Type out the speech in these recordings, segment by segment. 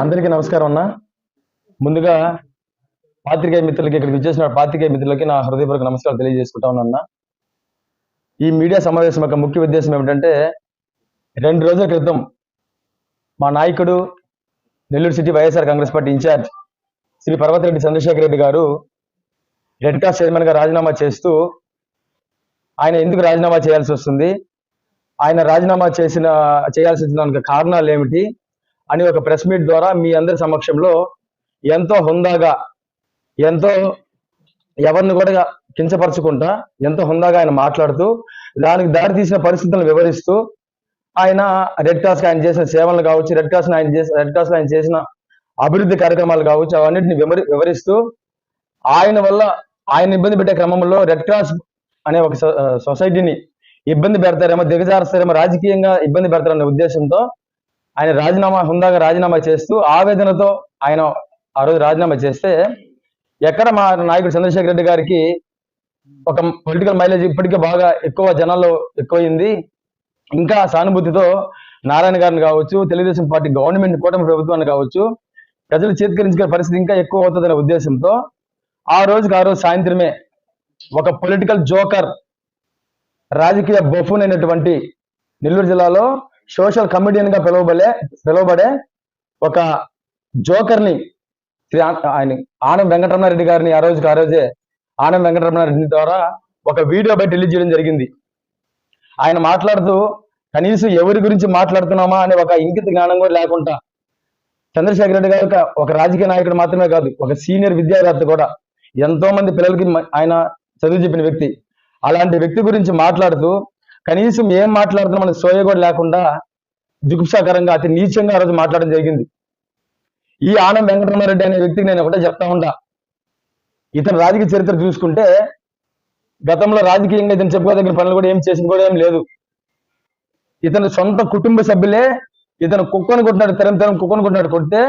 అందరికీ నమస్కారం అన్న. ముందుగా పాత్రికేయ మిత్రులకి ఇక్కడికి వచ్చేసిన పాత్రికేయ మిత్రులకి నా హృదయపూర్వక నమస్కారాలు తెలియజేసుకుంటా ఉన్నాను ఈ మీడియా సమావేశం యొక్క ముఖ్య ఉద్దేశం ఏమిటంటే రెండు రోజుల క్రితం మా నాయకుడు Nellore city YSR Congress party incharge Sri Parvathireddy Chandrasekhar Reddy garu red cross చైర్మన్గా రాజీనామా చేస్తూ ఆయన ఎందుకు రాజీనామా చేయాల్సి వస్తుంది? ఆయన రాజీనామా చేసిన చేయాల్సిన కారణాలు ఏమిటి అని ఒక ప్రెస్ మీట్ ద్వారా మీ అందరి సమక్షంలో ఎంతో హుందాగా ఎంతో ఎవరిని కూడా కించపరచుకుంటా ఎంతో హుందాగా ఆయన మాట్లాడుతూ దానికి దారి తీసిన పరిస్థితులను వివరిస్తూ ఆయన రెడ్ క్రాస్ ఆయన చేసిన సేవలు కావచ్చు రెడ్ క్రాస్ ఆయన చేసిన రెడ్ క్రాస్ ఆయన చేసిన అభివృద్ధి కార్యక్రమాలు కావచ్చు అవన్నిటిని వివరి వివరిస్తూ ఆయన వల్ల ఆయన ఇబ్బంది పెట్టే క్రమంలో రెడ్ క్రాస్ అనే ఒక సొ- సొసైటీని ఇబ్బంది పెడతారేమో దిగజారుస్తారేమో రాజకీయంగా ఇబ్బంది పెడతారనే ఉద్దేశంతో ఆయన రాజీనామా హుందాగా రాజీనామా చేస్తూ ఆవేదనతో ఆయన ఆ రోజు రాజీనామా చేస్తే ఎక్కడ మా నాయకుడు చంద్రశేఖర్ రెడ్డి గారికి ఒక పొలిటికల్ మైలేజ్ ఇప్పటికే బాగా ఎక్కువ జనాల్లో ఎక్కువైంది. ఇంకా సానుభూతితో నారాయణ గారిని కావచ్చు తెలుగుదేశం పార్టీ గవర్నమెంట్ కూటమి ప్రభుత్వాన్ని కావచ్చు ప్రజలు చేతికరించుకునే పరిస్థితి ఇంకా ఎక్కువ అవుతుందనే ఉద్దేశంతో ఆ రోజుకి ఆ రోజు సాయంత్రమే ఒక పొలిటికల్ జోకర్ రాజకీయ బొఫున్ అయినటువంటి నెల్లూరు జిల్లాలో సోషల్ కమెడియన్గా పిలువబడే పిలువబడే ఒక జోకర్ని శ్రీ ఆయన ఆనం వెంకటరమణారెడ్డి గారిని ఆ రోజుకి ఆ రోజే ఆనం వెంకటరమణారెడ్డి ద్వారా ఒక వీడియో బయట రిలీజ్ చేయడం జరిగింది. ఆయన మాట్లాడుతూ కనీసం ఎవరి గురించి మాట్లాడుతున్నామా? అనే ఒక ఇంకిత జ్ఞానం కూడా లేకుండా చంద్రశేఖర్ రెడ్డి గారు ఒక- ఒక రాజకీయ నాయకుడు మాత్రమే కాదు ఒక సీనియర్ విద్యావేత్త కూడా ఎంతో మంది పిల్లలకి ఆయన చదువు చెప్పిన వ్యక్తి. అలాంటి వ్యక్తి గురించి మాట్లాడుతూ కనీసం ఏం మాట్లాడుతున్నా మనకు సోయ కూడా లేకుండా జుగుప్సాకరంగా అతి నీచంగా ఆ రోజు మాట్లాడడం జరిగింది. ఈ ఆనం వెంకటరమారెడ్డి అనే వ్యక్తికి నేను ఒకటే చెప్తా ఉంటా ఇతని రాజకీయ చరిత్ర చూసుకుంటే గతంలో రాజకీయంగా ఇతను చెప్పుకోదగిన పనులు కూడా ఏం చేసింది కూడా ఏం లేదు. ఇతని సొంత కుటుంబ సభ్యులే ఇతను కుక్కను కొట్టినాడు తెరం తెరం కుక్కను కొట్టినాడు కొడితే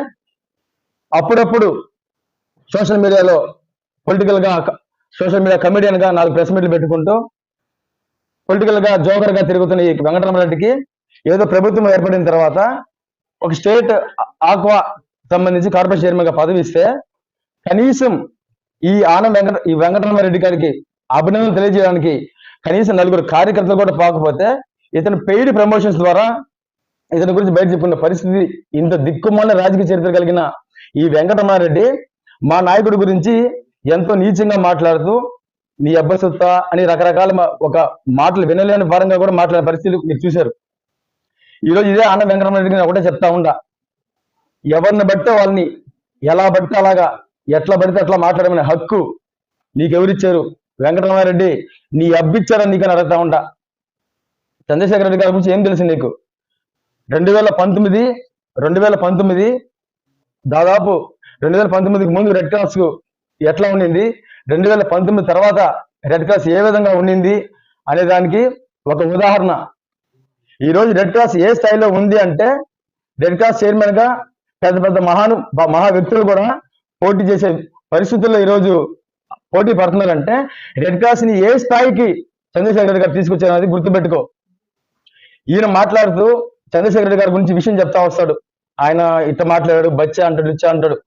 అప్పుడప్పుడు సోషల్ మీడియాలో పొలిటికల్గా సోషల్ మీడియా కమెడియన్గా నాలుగు ప్రెస్ మీట్లు పెట్టుకుంటూ పొలిటికల్గా జోకర్గా తిరుగుతున్న ఈ వెంకటరమరెడ్డికి ఏదో ప్రభుత్వం ఏర్పడిన తర్వాత ఒక స్టేట్ ఆక్వా సంబంధించి కార్పొరేషన్ చైర్మన్గా పదవి ఇస్తే కనీసం ఈ ఆనం వెంకట ఈ వెంకటరమరెడ్డి గారికి అభినందనలు తెలియజేయడానికి కనీసం నలుగురు కార్యకర్తలు కూడా పోకపోతే ఇతను పెయిడ్ ప్రమోషన్స్ ద్వారా ఇతని గురించి బయట చెప్పుకున్న పరిస్థితి ఇంత దిక్కుమాల రాజకీయ చరిత్ర కలిగిన ఈ వెంకటరమారెడ్డి మా నాయకుడి గురించి ఎంతో నీచంగా మాట్లాడుతూ నీ అబ్బసొత్త అని రకరకాల మా- ఒక మాటలు వినలేని పరంగా కూడా మాట్లాడిన పరిస్థితులు మీరు చూశారు. ఈరోజు ఇదే ఆనంద వెంకటరమారెడ్డికి గారు ఒకటే చెప్తా ఉండా ఎవరిని బట్టే వాళ్ళని ఎలా పడితే అలాగా ఎట్లా పడితే అట్లా మాట్లాడమనే హక్కు నీకెవరిచ్చారు? వెంకటరమారెడ్డి నీ అబ్బిచ్చారని నీకని అడుగుతా ఉంటా చంద్రశేఖర రెడ్డి గారి గురించి ఏం తెలుసు నీకు? రెండు వేల పంతొమ్మిది రెండు వేల పంతొమ్మిది దాదాపు రెండు వేల పంతొమ్మిదికి ముందు రెడ్ క్రాస్ ఎట్లా ఉండింది? రెండు వేల పంతొమ్మిది తర్వాత రెడ్ క్రాస్ ఏ విధంగా ఉండింది అనే దానికి ఒక ఉదాహరణ. ఈ రోజు రెడ్ క్రాస్ ఏ స్థాయిలో ఉంది అంటే రెడ్ క్రాస్ చైర్మన్గా పెద్ద పెద్ద మహాను మహా వ్యక్తులు కూడా పోటీ చేసే పరిస్థితుల్లో ఈరోజు పోటీ పడుతున్నారంటే రెడ్ క్రాస్ని ఏ స్థాయికి చంద్రశేఖర్ రెడ్డి గారు తీసుకొచ్చారు అనేది గుర్తుపెట్టుకో. ఈయన మాట్లాడుతూ చంద్రశేఖర్ రెడ్డి గారి గురించి విషయం చెప్తా వస్తాడు. ఆయన ఇట్ట మాట్లాడాడు బచ్చా అంటాడు ఇచ్చా అంటాడు.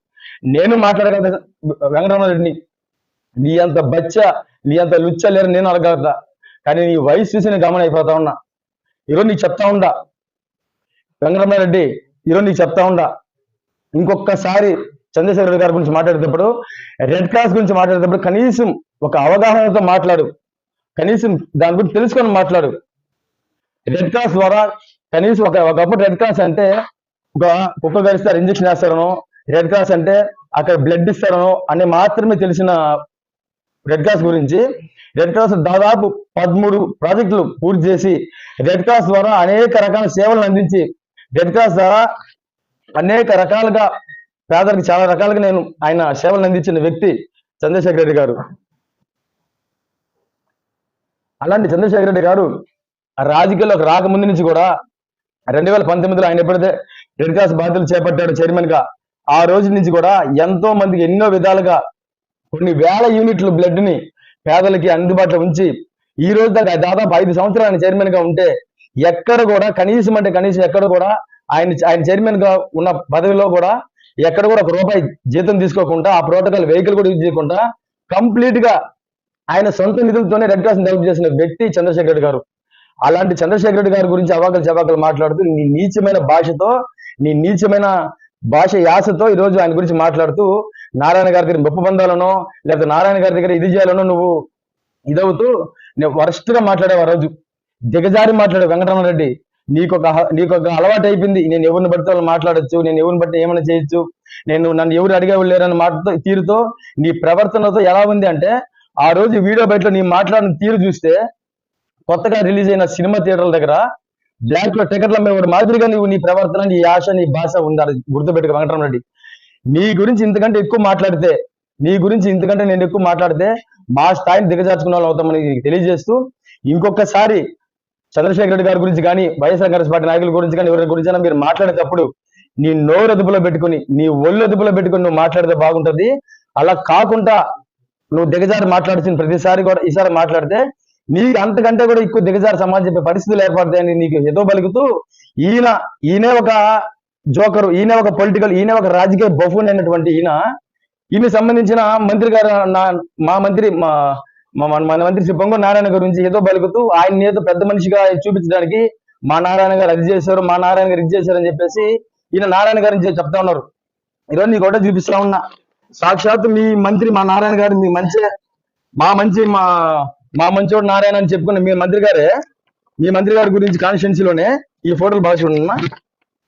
నేను మాట్లాడగల వెంకటరమణరెడ్డిని. నీ అంత బచ్చ నీ అంత లుచ్చ లేరు నేను అడగలుగుతా కానీ నీ వయసు చూసి నేను గమనం అయిపోతా ఉన్నా. ఈరోజు నీకు చెప్తా ఉండా. వెంకటరమణారెడ్డి ఈరోజు నీకు చెప్తా ఉండా. ఇంకొకసారి చంద్రశేఖర్ రెడ్డి గారి గురించి మాట్లాడేటప్పుడు రెడ్ క్రాస్ గురించి మాట్లాడేటప్పుడు కనీసం ఒక అవగాహనతో మాట్లాడు. కనీసం దాని గురించి తెలుసుకొని మాట్లాడు. రెడ్ క్రాస్ ద్వారా కనీసం ఒక ఒకప్పుడు రెడ్ క్రాస్ అంటే ఒక కుక్క గరిస్తారు ఇంజక్షన్ వేస్తారనో రెడ్ క్రాస్ అంటే అక్కడ బ్లడ్ ఇస్తారో అని మాత్రమే తెలిసిన రెడ్ క్రాస్ గురించి రెడ్ క్రాస్ దాదాపు పదమూడు ప్రాజెక్టులు పూర్తి చేసి రెడ్ క్రాస్ ద్వారా అనేక రకాల సేవలను అందించి రెడ్ క్రాస్ ద్వారా అనేక రకాలుగా పేదలకు చాలా రకాలుగా నేను ఆయన సేవలను అందించిన వ్యక్తి చంద్రశేఖర్ రెడ్డి గారు. అలాంటి చంద్రశేఖర్ రెడ్డి గారు రాజకీయాల్లోకి రాకముందు నుంచి కూడా రెండు వేల పంతొమ్మిదిలో ఆయన ఎప్పుడైతే రెడ్ క్రాస్ బాధ్యతలు చేపట్టాడు చైర్మన్గా ఆ రోజు నుంచి కూడా ఎంతో మందికి ఎన్నో విధాలుగా కొన్ని వేల యూనిట్ల బ్లడ్ని పేదలకి అందుబాటులో ఉంచి ఈ రోజు దాకా దాదాపు ఐదు సంవత్సరాలు చైర్మన్గా ఉంటే ఎక్కడ కూడా కనీసం అంటే కనీసం ఎక్కడ కూడా ఆయన ఆయన చైర్మన్గా ఉన్న పదవిలో కూడా ఎక్కడ కూడా ఒక రూపాయి జీతం తీసుకోకుండా ఆ ప్రోటోకాల్ వెహికల్ కూడా యూజ్ చేయకుండా కంప్లీట్గా ఆయన సొంత నిధులతోనే రెడ్ క్రాస్ డెవలప్ చేసిన వ్యక్తి చంద్రశేఖర్ రెడ్డి గారు. అలాంటి చంద్రశేఖర్ రెడ్డి గారి గురించి అవాకలు చవాకలు మాట్లాడుతూ నీ నీచమైన భాషతో నీ నీచమైన భాష యాసతో ఈ రోజు ఆయన గురించి మాట్లాడుతూ నారాయణ గారి దగ్గర గొప్ప బంధాలను లేకపోతే నారాయణ గారి దగ్గర ఇది చేయాలను నువ్వు ఇదవుతూ నువ్వు వరస్ట్ మాట్లాడావు ఆ రోజు? దిగజారి మాట్లాడే వెంకటరమణరెడ్డి. నీకు ఒక నీకు ఒక అలవాటు అయిపోయింది. నేను ఎవరిని బట్టి వాళ్ళు మాట్లాడొచ్చు నేను ఎవరిని బట్టి ఏమైనా చేయొచ్చు. నేను నన్ను ఎవరు అడిగేవాళ్ళు మాటతో తీరుతో నీ ప్రవర్తనతో ఎలా ఉంది అంటే ఆ రోజు వీడియో బయటలో నీ మాట్లాడిన తీరు చూస్తే కొత్తగా రిలీజ్ అయిన సినిమా థియేటర్ల దగ్గర బ్లాక్లో టికెట్ల మీద మాదిరిగా నువ్వు నీ ప్రవర్తన నీ ఆశ నీ భాష ఉండాలి. గుర్తుపెట్టుకు వెంకటరమణ రెడ్డి. నీ గురించి ఇంతకంటే ఎక్కువ మాట్లాడితే నీ గురించి ఇంతకంటే నేను ఎక్కువ మాట్లాడితే మా స్థాయిని దిగజార్చుకున్న వాళ్ళు అవుతామని తెలియజేస్తూ ఇంకొకసారి చంద్రశేఖర్ రెడ్డి గారి గురించి కానీ వైఎస్ఆర్ కాంగ్రెస్ పార్టీ నాయకుల గురించి కానీ ఎవరి గురించి మీరు మాట్లాడేటప్పుడు నీ నోరు అదుపులో పెట్టుకుని నీ ఒళ్ళు అదుపులో పెట్టుకుని నువ్వు మాట్లాడితే బాగుంటది. అలా కాకుండా నువ్వు దిగజారి మాట్లాడుతున్న ప్రతిసారి కూడా ఈసారి మాట్లాడితే నీకు అంతకంటే కూడా ఎక్కువ దిగజారు సమాజం చెప్పే పరిస్థితులు ఏర్పడతాయని నీకు ఏదో పలుకుతూ ఈయన ఈయనే ఒక జోకరు ఈయన ఒక పొలిటికల్ ఈయన ఒక రాజకీయ బఫూన్ అయినటువంటి ఈయన ఈయన సంబంధించిన మంత్రి గారు నా మా మంత్రి మా మన మంత్రి శ్రీ పొంగు నారాయణ గురించి ఏదో పలుకుతూ ఆయన ఏదో పెద్ద మనిషిగా చూపించడానికి మా నారాయణ గారు అది చేశారు మా నారాయణ గారు ఇది చేశారు అని చెప్పేసి ఈయన నారాయణ గారిని చెప్తా ఉన్నారు. ఈరోజు నీకు కూడా చూపిస్తా ఉన్నా. సాక్షాత్ మీ మంత్రి మా నారాయణ గారు మీ మంచి మా మంచి మా మా మంచోడు నారాయణ అని చెప్పుకున్న మీ మంత్రి గారే మీ మంత్రి గారి గురించి కాన్స్టిట్యున్సీలోనే ఈ ఫోటోలు బాగా చూడన్నా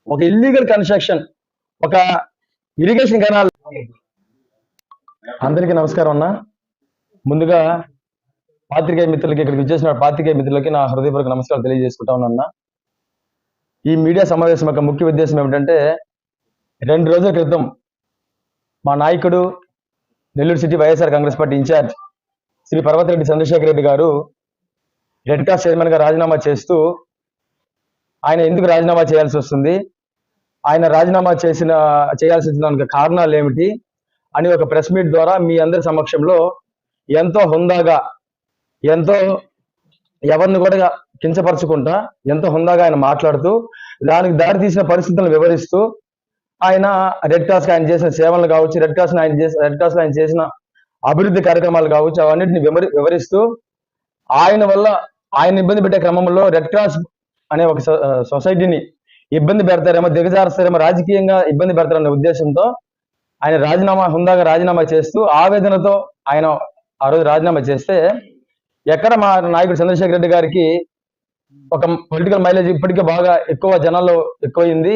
ఒక ఇల్లీగల్ కన్స్ట్రక్షన్ ఒక ఇరిగేషన్ కెనాల్ అందరికీ నమస్కారం అన్న. ముందుగా పాత్రికేయ మిత్రులకి ఇక్కడికి వచ్చేసిన పాత్రికేయ మిత్రులకి నా హృదయపూర్వక నమస్కారం తెలియజేసుకుంటా ఉన్నా ఈ మీడియా సమావేశం యొక్క ముఖ్య ఉద్దేశం ఏమిటంటే రెండు రోజుల క్రితం మా నాయకుడు Nellore city YSR Congress party incharge Sri Parvathireddy Chandrasekhar Reddy garu red cross చైర్మన్గా రాజీనామా చేస్తూ ఆయన ఎందుకు రాజీనామా చేయాల్సి వస్తుంది? ఆయన రాజీనామా చేసిన చేయాల్సి వచ్చిన కారణాలు ఏమిటి? అని ఒక ప్రెస్ మీట్ ద్వారా మీ అందరి సమక్షంలో ఎంతో హుందాగా ఎంతో ఎవరిని కూడా కించపరచుకుంటా ఎంతో హుందాగా ఆయన మాట్లాడుతూ దానికి దారి తీసిన పరిస్థితులను వివరిస్తూ ఆయన రెడ్ క్రాస్ ఆయన చేసిన సేవలు కావచ్చు రెడ్ క్రాస్ ఆయన చేసిన రెడ్ క్రాస్ ఆయన చేసిన అభివృద్ధి కార్యక్రమాలు కావచ్చు అవన్నింటిని వివరి వివరిస్తూ ఆయన వల్ల ఆయన ఇబ్బంది పెట్టే క్రమంలో రెడ్ క్రాస్ అనే ఒక సొ- సొసైటీని ఇబ్బంది పెడతారేమో దిగజారుస్తారేమో రాజకీయంగా ఇబ్బంది పెడతారనే ఉద్దేశంతో ఆయన రాజీనామా హుందాగా రాజీనామా చేస్తూ ఆవేదనతో ఆయన ఆ రోజు రాజీనామా చేస్తే ఎక్కడ మా నాయకుడు చంద్రశేఖర్ రెడ్డి గారికి ఒక పొలిటికల్ మైలేజ్ ఇప్పటికే బాగా ఎక్కువ జనాల్లో ఎక్కువైంది.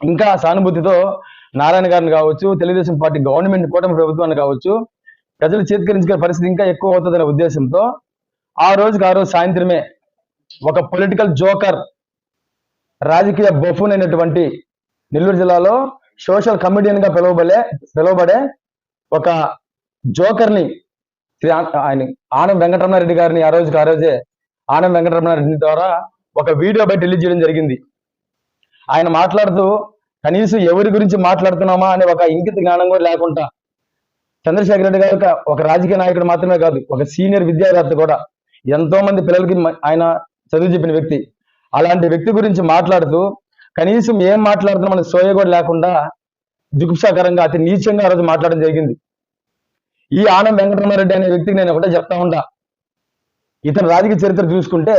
ఇంకా సానుభూతితో నారాయణ గారిని కావచ్చు తెలుగుదేశం పార్టీ గవర్నమెంట్ కూటమి ప్రభుత్వాన్ని కావచ్చు ప్రజలు చేతికరించుకునే పరిస్థితి ఇంకా ఎక్కువ అవుతుందనే ఉద్దేశంతో ఆ రోజుకి ఆ రోజు సాయంత్రమే ఒక పొలిటికల్ జోకర్ రాజకీయ బఫూన్ అయినటువంటి నెల్లూరు జిల్లాలో సోషల్ కమిడియన్గా పిలువబడే పిలువబడే ఒక జోకర్ని శ్రీ ఆయన ఆనం వెంకటరమణారెడ్డి గారిని ఆ రోజుకి ఆ రోజే ఆనం వెంకటరమణారెడ్డి ద్వారా ఒక వీడియో బయట రిలీజ్ చేయడం జరిగింది. ఆయన మాట్లాడుతూ కనీసం ఎవరి గురించి మాట్లాడుతున్నామా? అనే ఒక ఇంకిత జ్ఞానం కూడా లేకుండా చంద్రశేఖర రెడ్డి గారు ఒక- రాజకీయ నాయకుడు మాత్రమే కాదు ఒక సీనియర్ విద్యావేత్త కూడా. ఎంతో మంది పిల్లలకి ఆయన చదువు చెప్పిన వ్యక్తి. అలాంటి వ్యక్తి గురించి మాట్లాడుతూ కనీసం ఏం మాట్లాడుతున్నామని సోయ కూడా లేకుండా జుగుప్సాకరంగా అతి నీచంగా ఆ రోజు మాట్లాడడం జరిగింది. ఈ ఆనం వెంకటరమారెడ్డి అనే వ్యక్తికి నేను ఒకటే చెప్తా ఉంటా ఇతని రాజకీయ చరిత్ర చూసుకుంటే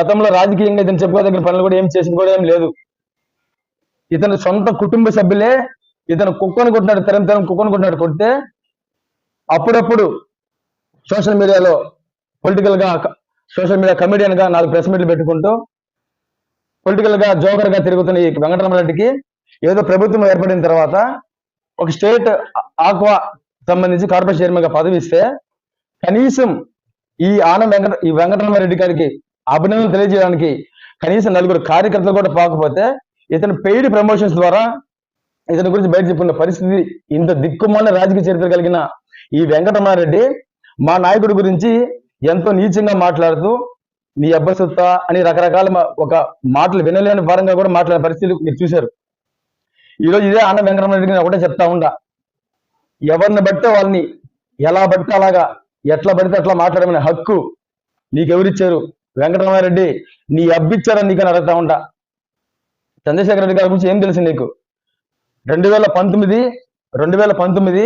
గతంలో రాజకీయంగా ఇతను చెప్పుకోదగిన పనులు కూడా ఏం చేసింది కూడా ఏం లేదు. ఇతని సొంత కుటుంబ సభ్యులే ఇతను కుక్కను కొట్టినాడు తరం తరం కుక్కను కొట్టినాడు కొడితే అప్పుడప్పుడు సోషల్ మీడియాలో పొలిటికల్గా సోషల్ మీడియా కమెడియన్గా నాలుగు ప్రెస్ మీట్లు పెట్టుకుంటూ పొలిటికల్గా జోకర్గా తిరుగుతున్న ఈ వెంకటరమరెడ్డికి ఏదో ప్రభుత్వం ఏర్పడిన తర్వాత ఒక స్టేట్ ఆక్వా సంబంధించి కార్పొరేషన్ చైర్మన్గా పదవి ఇస్తే కనీసం ఈ ఆనంద్ వెంకట ఈ వెంకటరమరెడ్డి గారికి అభినందనలు తెలియజేయడానికి కనీసం నలుగురు కార్యకర్తలు కూడా పోకపోతే ఇతను పెయిడ్ ప్రమోషన్స్ ద్వారా ఇతని గురించి బయట చెప్పుకున్న పరిస్థితి ఇంత దిక్కుమాలిన రాజకీయ చరిత్ర కలిగిన ఈ వెంకటమారెడ్డి మా నాయకుడి గురించి ఎంతో నీచంగా మాట్లాడుతూ నీ అబ్బసొత్త అని రకరకాల మా- ఒక మాటలు వినలేని పరంగా కూడా మాట్లాడే పరిస్థితి మీరు చూశారు. ఈ రోజు ఇదే ఆనంద వెంకటరమారెడ్డికి నేను ఒకటే చెప్తా ఉండా ఎవరిని బట్టే వాళ్ళని ఎలా పడితే అలాగా ఎట్లా పడితే అట్లా మాట్లాడమనే హక్కు నీకెవరిచ్చారు? వెంకటరమారెడ్డి నీ అబ్బిచ్చారని నీకని అడుగుతా ఉండ చంద్రశేఖర రెడ్డి గారి గురించి ఏం తెలుసు నీకు? రెండు వేల పంతొమ్మిది రెండు వేల పంతొమ్మిది